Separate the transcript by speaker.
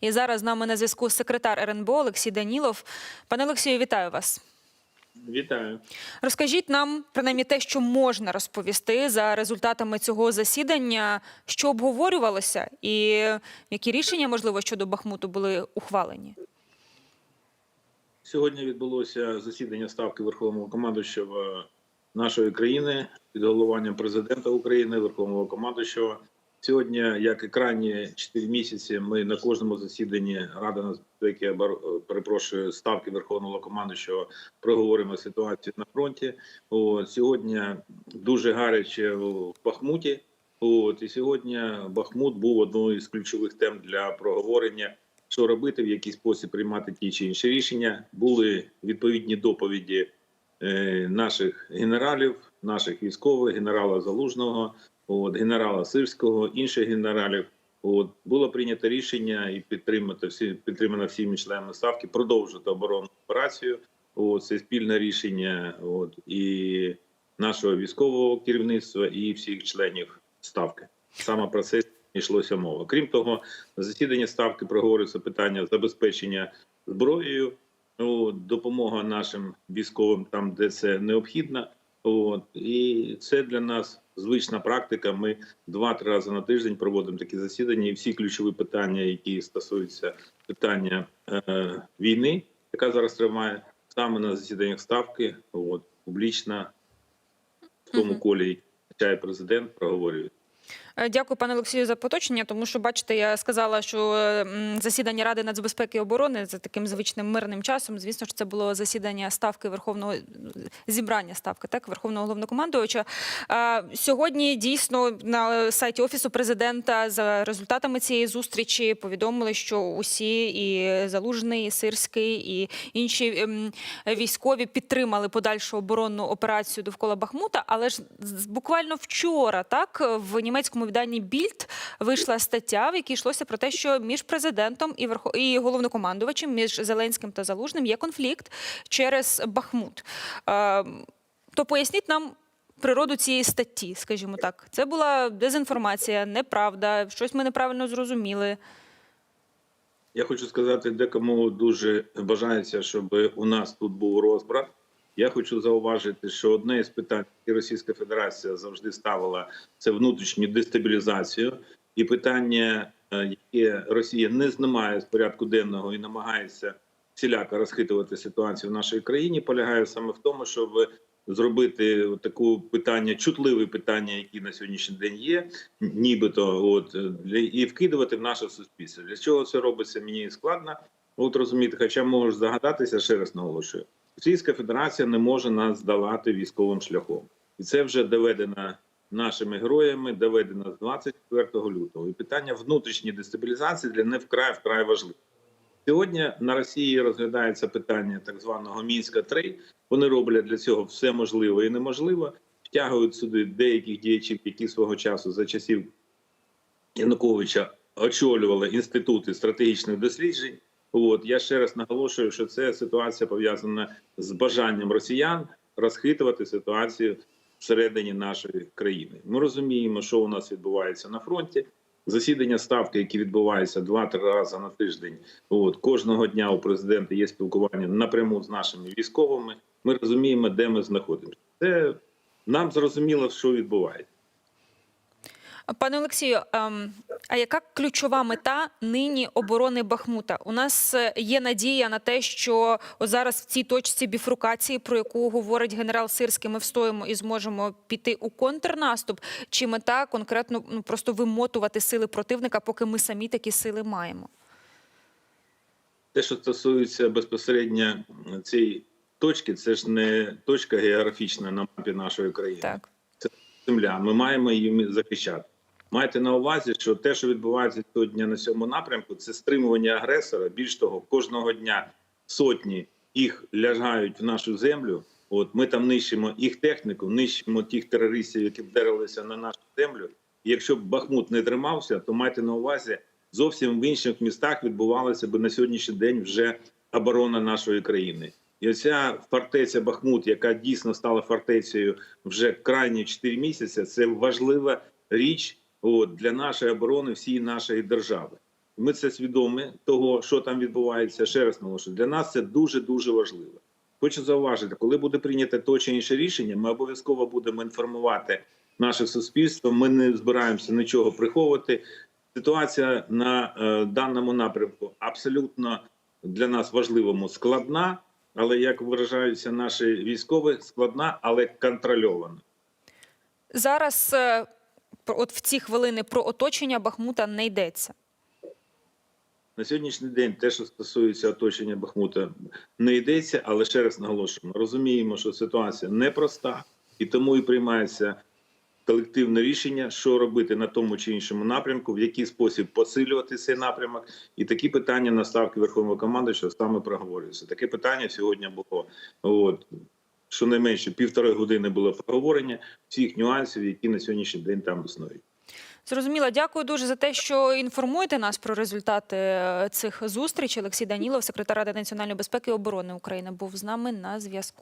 Speaker 1: І зараз з нами на зв'язку секретар РНБО Олексій Данілов. Пане Олексію, вітаю вас.
Speaker 2: Вітаю.
Speaker 1: Розкажіть нам принаймні те, що можна розповісти за результатами цього засідання, що обговорювалося, і які рішення можливо щодо Бахмуту були ухвалені.
Speaker 2: Сьогодні відбулося засідання ставки Верховного командуючого нашої країни під головуванням президента України, Верховного командуючого. Сьогодні, як і крайні 4 місяці, ми на кожному засіданні Ради нацбезпеки перепрошую ставки Верховного командуючого проговоримо ситуацію на фронті. От сьогодні дуже гаряче в Бахмуті. От і сьогодні Бахмут був одною з ключових тем для проговорення. Що робити, в який спосіб приймати ті чи інші рішення. Були відповідні доповіді е, наших генералів, наших військових, генерала Залужного, от, генерала Сирського, інших генералів. От було прийнято рішення і підтримати всі підтримано всіми членами ставки продовжити оборонну операцію. От, це спільне рішення от, і нашого військового керівництва, і всіх членів ставки. Саме про це йшлося мова. Крім того, на засіданні ставки проговорюється питання забезпечення зброєю, допомога нашим військовим там, де це необхідно. От і це для нас звична практика. Ми два-три рази на тиждень проводимо такі засідання, і всі ключові питання, які стосуються питання е, війни, яка зараз тримає саме на засіданнях ставки, от публічно в тому колі, який президент, проговорюють.
Speaker 1: Е, Дякую, пане Олексію, за поточення. Тому що, бачите, я сказала, що е, засідання Ради нацбезпеки і оборони за таким звичним мирним часом. Звісно ж, це було засідання ставки Верховного зібрання ставки, так Верховного головнокомандувача. Сьогодні дійсно на сайті офісу президента за результатами цієї зустрічі повідомили, що усі і Залужний, і Сирський, і інші ем, військові підтримали подальшу оборонну операцію довкола Бахмута. Але ж буквально вчора, так в німецькому виданні Більд вийшла стаття, в якій йшлося про те, що між президентом і верхо... і головнокомандувачем, між Зеленським та Залужним є конфлікт через Бахмут. Е, то поясніть нам. Природу цієї статті, скажімо так, це була дезінформація, неправда, щось ми неправильно зрозуміли.
Speaker 2: Я хочу сказати, декому дуже бажається, щоб у нас тут був розбрат. Я хочу зауважити, що одне із питань, які Російська Федерація завжди ставила, це внутрішню дестабілізацію, і питання, е, яке Росія не знімає з порядку денного і намагається всіляко розхитувати ситуацію в нашій країні, полягає саме в тому, щоб зробити таку питання, чутливе питання, які на сьогоднішній день є, нібито, от і вкидувати в наше суспільство. Для чого це робиться? Мені складно. От розуміти, хоча можу здогадатися, ще раз наголошую. Російська Федерація не може нас здавати військовим шляхом, і це вже доведено нашими героями, доведено з 24 лютого. І питання внутрішньої дестабілізації для них вкрай вкрай важливе. Сьогодні на Росії розглядається питання так званого мінська 3 Вони роблять для цього все можливе і неможливе, втягують сюди деяких діячів, які свого часу за часів Януковича очолювали інститути стратегічних досліджень. От я ще раз наголошую, що це ситуація пов'язана з бажанням росіян розхитувати ситуацію всередині нашої країни. Ми розуміємо, що у нас відбувається на фронті. Засідання ставки, які відбуваються два-три рази на тиждень. От кожного дня у президента є спілкування напряму з нашими військовими. Ми розуміємо, де ми знаходимося. Це нам зрозуміло, що відбувається.
Speaker 1: Пане Олексію, ем, а яка ключова мета нині оборони Бахмута? У нас е, є надія на те, що зараз в цій точці біфрукації, про яку говорить генерал Сирський, ми встоїмо і зможемо піти у контрнаступ. Чи мета конкретно ну просто вимотувати сили противника, поки ми самі такі сили маємо?
Speaker 2: Те, що стосується безпосередньо цієї точки, це ж не точка географічна на мапі нашої країни.
Speaker 1: Так.
Speaker 2: Це Земля. Ми маємо її захищати. Майте на увазі, що те, що відбувається сьогодні на цьому напрямку, це стримування агресора. Більш того, кожного дня сотні їх лягають в нашу землю. От ми там нищимо їх техніку, нищимо тих терористів, які вдарилися на нашу землю. І якщо б Бахмут не тримався, то майте на увазі зовсім в інших містах відбувалася б на сьогоднішній день вже оборона нашої країни. І оця фортеця Бахмут, яка дійсно стала фортецею вже крайні 4 місяці, це важлива річ от, для нашої оборони всієї нашої держави. Ми це свідомі того, що там відбувається. Ще раз наголошую, для нас це дуже дуже важливо. Хочу зауважити, коли буде прийнято то чи інше рішення, ми обов'язково будемо інформувати наше суспільство. Ми не збираємося нічого приховувати. Ситуація на е, даному напрямку абсолютно для нас важливому складна, але як виражаються наші військові, складна, але контрольована.
Speaker 1: Зараз е, от в ці хвилини про оточення Бахмута не йдеться.
Speaker 2: На сьогоднішній день те, що стосується оточення Бахмута, не йдеться, але ще раз наголошуємо, розуміємо, що ситуація непроста, і тому і приймається колективне рішення, що робити на тому чи іншому напрямку, в який спосіб посилювати цей напрямок. І такі питання на ставки Верховного командуючого саме проговорюються. Таке питання сьогодні було. От щонайменше півтори години було проговорення всіх нюансів, які на сьогоднішній день там існують.
Speaker 1: Зрозуміло, дякую дуже за те, що інформуєте нас про результати е, цих зустрічей. Олексій Данілов, секретар Ради національної безпеки і оборони України, був з нами на зв'язку.